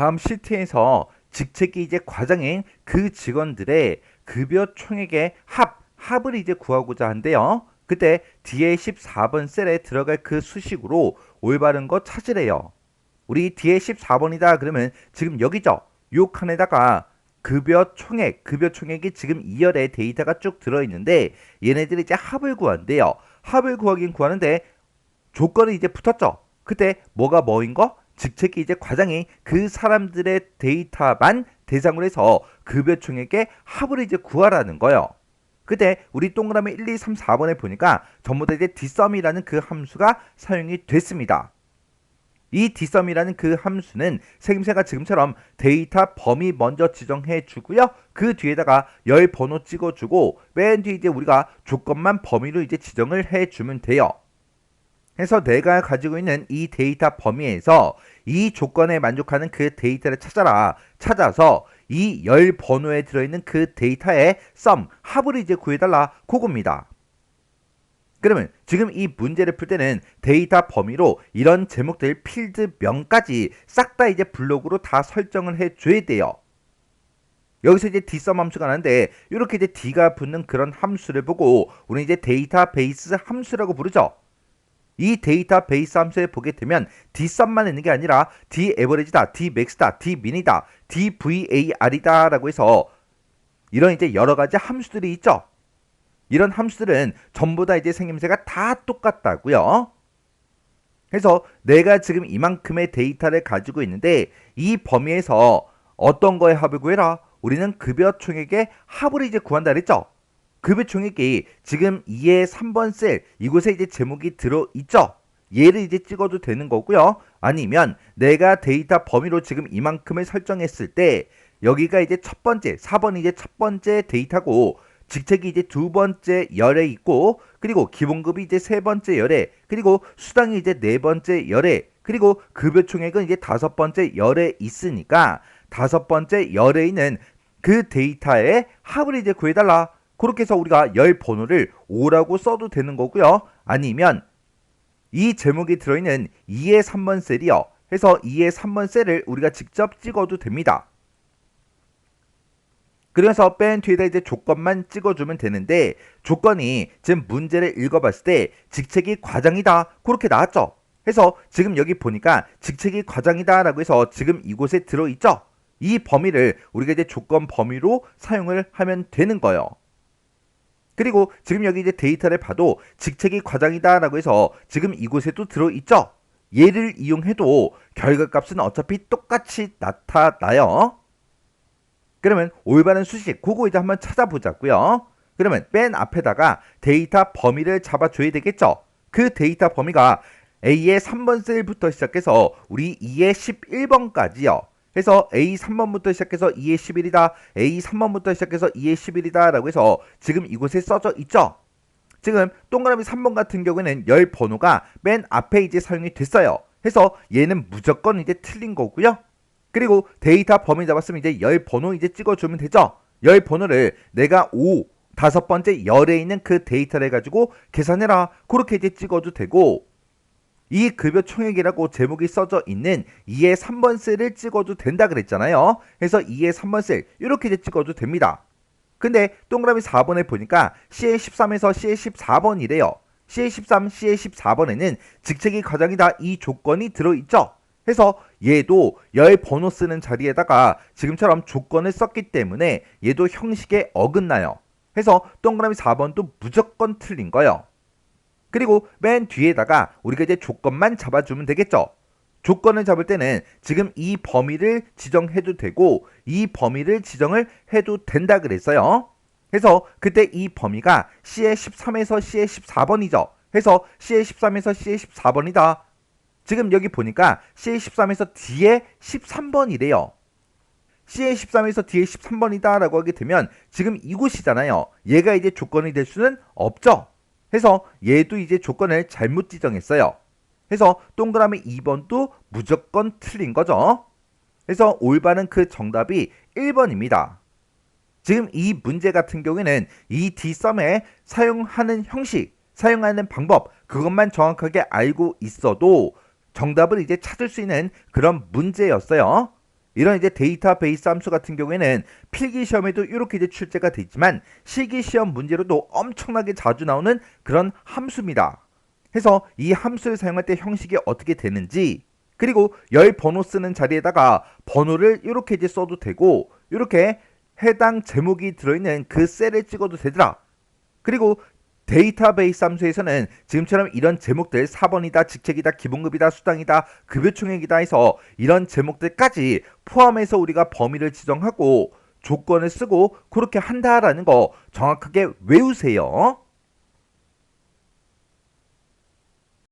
다음 시트에서 직책이 이제 과장인 그 직원들의 급여 총액의 합, 합을 이제 구하고자 한대요. 그때 뒤에 14번 셀에 들어갈 그 수식으로 올바른 거 찾으래요. 우리 뒤에 14번이다 그러면 지금 여기죠. 요 칸에다가 급여 총액, 급여 총액이 지금 2열에 데이터가 쭉 들어있는데 얘네들이 이제 합을 구한대요. 합을 구하긴 구하는데 조건이 이제 붙었죠. 그때 뭐가 뭐인 거? 직책이 이제 과장이 그 사람들의 데이터만 대상으로 해서 급여 총액의 합을 이제 구하라는 거예요. 그때 우리 동그라미 1, 2, 3, 4번에 보니까 전부 다 이제 dsum이라는 그 함수가 사용이 됐습니다. 이 dsum이라는 그 함수는 생김새가 지금처럼 데이터 범위 먼저 지정해 주고요. 그 뒤에다가 열 번호 찍어 주고 맨 뒤에 이제 우리가 조건만 범위로 이제 지정을 해 주면 돼요. 해서 내가 가지고 있는 이 데이터 범위에서 이 조건에 만족하는 그 데이터를 찾아라. 찾아서 이 열 번호에 들어있는 그 데이터의 썸, 합을 이제 구해달라. 그겁니다. 그러면 지금 이 문제를 풀 때는 데이터 범위로 이런 제목들 필드명까지 싹 다 이제 블록으로 다 설정을 해 줘야 돼요. 여기서 이제 dsum 함수가 나는데 이렇게 이제 d가 붙는 그런 함수를 보고 우리는 이제 데이터베이스 함수라고 부르죠. 이 데이터베이스 함수에 보게 되면 dsum만 있는 게 아니라 daverage다, dmax다, dmin이다, dvar이다 라고 해서 이런 이제 여러 가지 함수들이 있죠. 이런 함수들은 전부 다 이제 생김새가 다 똑같다고요. 그래서 내가 지금 이만큼의 데이터를 가지고 있는데 이 범위에서 어떤 거에 합을 구해라? 우리는 급여 총액의 합을 이제 구한다 그랬죠. 급여 총액이 지금 2의 3번 셀 이곳에 이제 제목이 들어 있죠. 얘를 이제 찍어도 되는 거고요. 아니면 내가 데이터 범위로 지금 이만큼을 설정했을 때 여기가 이제 첫 번째 4번이 이제 첫 번째 데이터고 직책이 이제 두 번째 열에 있고 그리고 기본급이 이제 세 번째 열에 그리고 수당이 이제 네 번째 열에 그리고 급여 총액은 이제 다섯 번째 열에 있으니까 다섯 번째 열에 있는 그 데이터의 합을 이제 구해달라. 그렇게 해서 우리가 열 번호를 5라고 써도 되는 거고요. 아니면 이 제목이 들어있는 2의 3번 셀이요. 해서 2의 3번 셀을 우리가 직접 찍어도 됩니다. 그래서 맨 뒤에다 이제 조건만 찍어주면 되는데 조건이 지금 문제를 읽어봤을 때 직책이 과장이다 그렇게 나왔죠. 해서 지금 여기 보니까 직책이 과장이다 라고 해서 지금 이곳에 들어있죠. 이 범위를 우리가 이제 조건 범위로 사용을 하면 되는 거예요. 그리고 지금 여기 이제 데이터를 봐도 직책이 과장이다라고 해서 지금 이곳에도 들어있죠. 얘를 이용해도 결과값은 어차피 똑같이 나타나요. 그러면 올바른 수식 그거 이제 한번 찾아보자고요. 그러면 맨 앞에다가 데이터 범위를 잡아줘야 되겠죠. 그 데이터 범위가 A의 3번 셀부터 시작해서 우리 2의 11번까지요. 해서 A 3번부터 시작해서 2의 11이다. A 3번부터 시작해서 2의 11이다. 라고 해서 지금 이곳에 써져 있죠. 지금 동그라미 3번 같은 경우에는 열 번호가 맨 앞에 이제 사용이 됐어요. 해서 얘는 무조건 이제 틀린 거고요. 그리고 데이터 범위 잡았으면 이제 열 번호 이제 찍어주면 되죠. 열 번호를 내가 5 다섯 번째 열에 있는 그 데이터를 가지고 계산해라. 그렇게 이제 찍어도 되고 이 급여 총액이라고 제목이 써져 있는 2의 3번 셀을 찍어도 된다 그랬잖아요. 그래서 2의 3번 셀 이렇게 찍어도 됩니다. 근데 동그라미 4번에 보니까 CA 13에서 CA 14번이래요. CA 13, CA 14번에는 직책이 과장이다 이 조건이 들어있죠. 해서 얘도 열 번호 쓰는 자리에다가 지금처럼 조건을 썼기 때문에 얘도 형식에 어긋나요. 해서 동그라미 4번도 무조건 틀린 거예요. 그리고 맨 뒤에다가 우리가 이제 조건만 잡아주면 되겠죠. 조건을 잡을 때는 지금 이 범위를 지정해도 되고 이 범위를 지정을 해도 된다 그랬어요. 그래서 그때 이 범위가 C의 13에서 C의 14번이죠. 해서 C의 13에서 C의 14번이다. 지금 여기 보니까 C의 13에서 D의 13번이래요. C의 13에서 D의 13번이다 라고 하게 되면 지금 이곳이잖아요. 얘가 이제 조건이 될 수는 없죠. 해서 얘도 이제 조건을 잘못 지정했어요. 해서 동그라미 2번도 무조건 틀린 거죠. 그래서 올바른 그 정답이 1번입니다. 지금 이 문제 같은 경우에는 이 dsum에 사용하는 형식, 사용하는 방법 그것만 정확하게 알고 있어도 정답을 이제 찾을 수 있는 그런 문제였어요. 이런 이제 데이터베이스 함수 같은 경우에는 필기 시험에도 이렇게 이제 출제가 돼 있지만 실기 시험 문제로도 엄청나게 자주 나오는 그런 함수입니다. 해서 이 함수를 사용할 때 형식이 어떻게 되는지 그리고 열 번호 쓰는 자리에다가 번호를 이렇게 이제 써도 되고 이렇게 해당 제목이 들어있는 그 셀을 찍어도 되더라. 그리고 데이터베이스 함수에서는 지금처럼 이런 제목들 4번이다, 직책이다, 기본급이다, 수당이다, 급여총액이다 해서 이런 제목들까지 포함해서 우리가 범위를 지정하고 조건을 쓰고 그렇게 한다라는 거 정확하게 외우세요.